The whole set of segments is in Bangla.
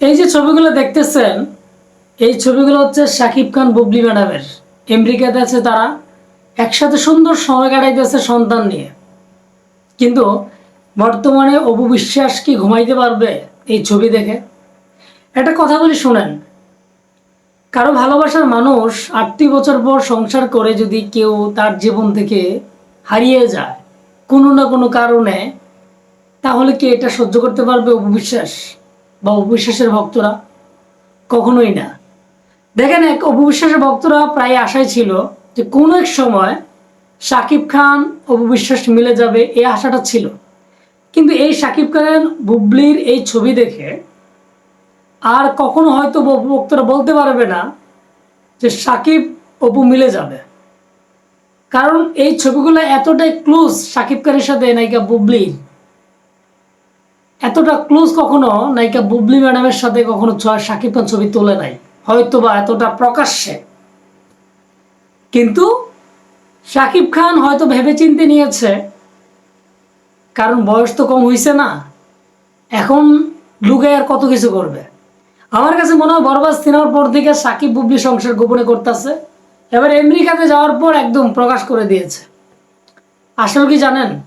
এই যে ছবিগুলো দেখতেছেন, এই ছবিগুলো হচ্ছে শাকিব খান, বুবলি ম্যাডামের। আমেরিকাতে আছে তারা। একসাথে সুন্দর সময় কাটাইতেছে সন্তান নিয়ে। কিন্তু বর্তমানে অপু বিশ্বাস কি ঘুমাইতে পারবে এই ছবি দেখে? একটা কথা বলি শোনেন, কারও ভালোবাসার মানুষ আটটি বছর পর সংসার করে যদি কেউ তার জীবন থেকে হারিয়ে যায় কোনো না কোনো কারণে, তাহলে কি এটা সহ্য করতে পারবে অপবিশ্বাস বা অপবিশ্বাসের ভক্তরা? কখনোই না। দেখেন এক অপবিশ্বাসের ভক্তরা প্রায় আশায় ছিল যে কোনো এক সময় শাকিব খান অপবিশ্বাস মিলে যাবে এই আশাটা ছিল। কিন্তু এই শাকিব খান, বুবলির এই ছবি দেখে আর কখনো হয়তো ভক্তরা বলতে পারবে না যে সাকিব, অপু মিলে যাবে। কারণ এই ছবিগুলো এতটাই ক্লোজ সাকিব খানের সাথে নায়িকা বুবলির। এতটা ক্লোজ কখনো নায়িকা বুবলি ম্যাডামের সাথে কখনো ছ- শাকিব খান ছবি তোলে নাই। হয়তো বা এতটা প্রকাশ্যে। কিন্তু শাকিব খান হয়তো ভেবেচিন্তে নিয়েছে কারণ বয়স তো কম হয়েছে না এখন লুকায় আর কত কিছু করবে? আমার কাছে মনে হয় বরবাস সিনেমার পর থেকে সাকিব বুবলি সংসার গোপনে করতেছে এবার আমেরিকাতে যাওয়ার পর একদম প্রকাশ করে দিয়েছে। আসলে কি জানেন?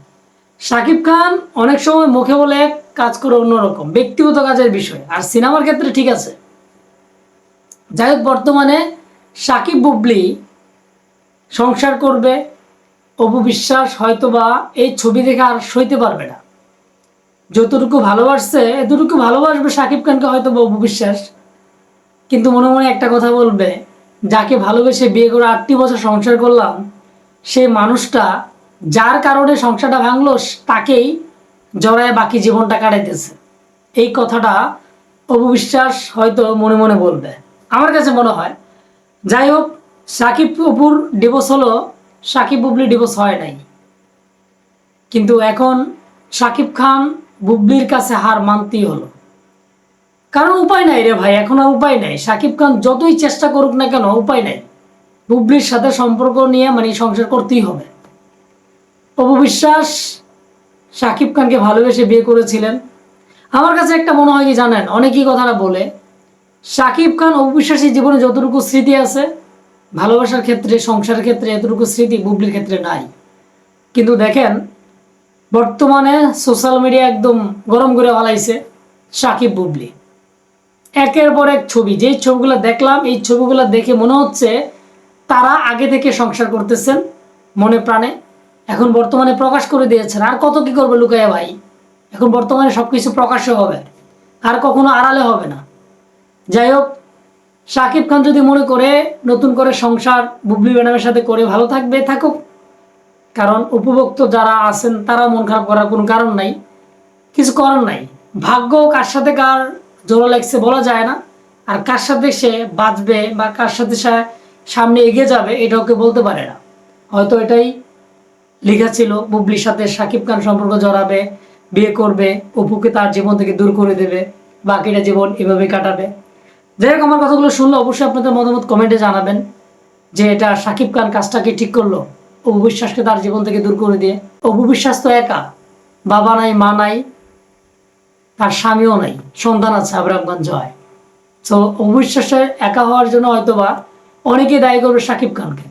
সাকিব খান অনেক সময় মুখে বলে এক, কাজ করে অন্যরকম, ব্যক্তিগত কাজের বিষয়। আর সিনেমার ক্ষেত্রে ঠিক আছে। যাই হোক, বর্তমানে সাকিব বুবলি সংসার করবে, অপু বিশ্বাস হয়তোবা এই ছবি দেখে আর সইতে পারবে না। যতটুকু ভালোবাসছে, এতটুকু ভালোবাসবে সাকিব খানকে হয়তো অপু বিশ্বাস। কিন্তু মনে মনে একটা কথা বলবে, যাকে ভালোবেসে বিয়ে করে আটটি বছর সংসার করলাম, সেই মানুষটা যার কারণে সংসারটা ভাঙলো, তাকেই জড়ায় বাকি জীবনটা কাটাইতেছে। এই কথাটা অপবিশ্বাস হয়তো মনে মনে বলবে। আমার কাছে মনে হয়, যাই হোক, সাকিব অপুর ডিভোর্স হলো, সাকিব বুবলি ডিভোর্স হয় নাই। কিন্তু এখন সাকিব খান বুবলির কাছে হার মানতেই হলো। কারণ উপায় নাই রে ভাই, এখন আর উপায় নাই। সাকিব খান যতই চেষ্টা করুক না কেন, উপায় নাই। বুবলির সাথে সম্পর্ক নিয়ে মানে সংসার করতেই হবে। অপু সাকিব খানকে ভালোবেসে বিয়ে করেছিলেন। আমার কাছে একটা মনে হয় কি জানেন? অনেকেই কথাটা বলে, সাকিব খান অপু বিশ্বাসের জীবনে যতটুকু স্মৃতি আছে, ভালোবাসার ক্ষেত্রে সংসারের ক্ষেত্রে এতটুকু স্মৃতি বুবলির ক্ষেত্রে নাই। কিন্তু দেখেন, বর্তমানে সোশ্যাল মিডিয়া একদম গরম করে ফেলাইছে সাকিব বুবলি। একের পর এক ছবি, যেই ছবিগুলো দেখলাম, এই ছবিগুলো দেখে মনে হচ্ছে তারা আগে থেকে সংসার করতেছেন মনে প্রাণে। এখন বর্তমানে প্রকাশ করে দিয়েছেন। আর কত কি করবে লুকাইয়া ভাই? এখন বর্তমানে সব কিছু প্রকাশ্য হবে। আর কখনো আড়ালে হবে না। যাই হোক সাকিব খান যদি মনে করে নতুন করে সংসার বুবলি ম্যাডামের সাথে করে ভালো থাকবে, থাকুক। কারণ উপভোক্ত যারা আছেন, তারা মন খারাপ করার কোনো কারণ নাই, কিছু করার নাই। ভাগ্য কার সাথে কার জোড়া লাগছে বলা যায় না। আর কার সাথে সে বাঁচবে বা কার সাথে সে সামনে এগিয়ে যাবে এটা ওকে বলতে পারে না। হয়তো এটাই লেখা ছিল, বুবলির সাথে সাকিব খান সম্পর্ক জড়াবে, বিয়ে করবে, অপুকে তার জীবন থেকে দূর করে দেবে, বাকিটা জীবন এভাবে কাটাবে। যাই হোক, আমার কথাগুলো শুনলে অবশ্যই আপনাদের মতামত কমেন্টে জানাবেন যে এটা সাকিব খান কাজটাকে ঠিক করল? অপু বিশ্বাসকে তার জীবন থেকে দূর করে দিয়ে। অপু বিশ্বাস তো একা, বাবা নাই, মা নাই, তার স্বামীও নাই, সন্তান আছে, আবরামগঞ্জ হয়। তো অবিশ্বাসে একা হওয়ার জন্য হয়তোবা অনেকে দায়ী করবে সাকিব খানকে।